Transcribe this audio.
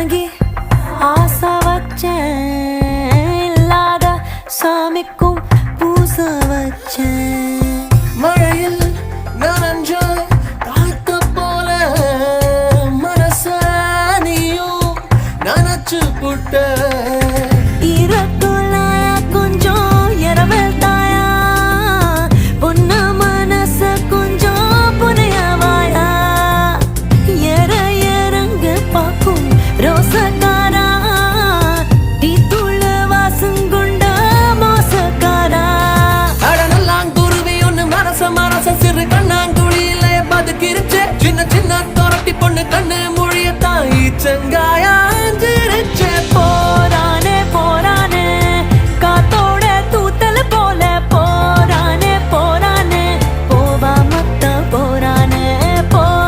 வணங்கி ஆசா வச்சேன். இல்லாத சாமிக்கும் பூச வச்சேன். மழையில் நனஞ்ச காத்த போல மனசானியும் நினச்சு புட்ட ரோசக்காரா டீ தூள் வாசங்குண்ட மோசக்காரா? அட நல்லாங்குருவி ஒண்ணு மனச மனச சிறு கண்ணாங்குழியில பதுக்கிருச்சு. சின்ன சின்ன தொரட்டி பொண்ணு கண்ணு மொழியத்தான் ஈச்சங்காயா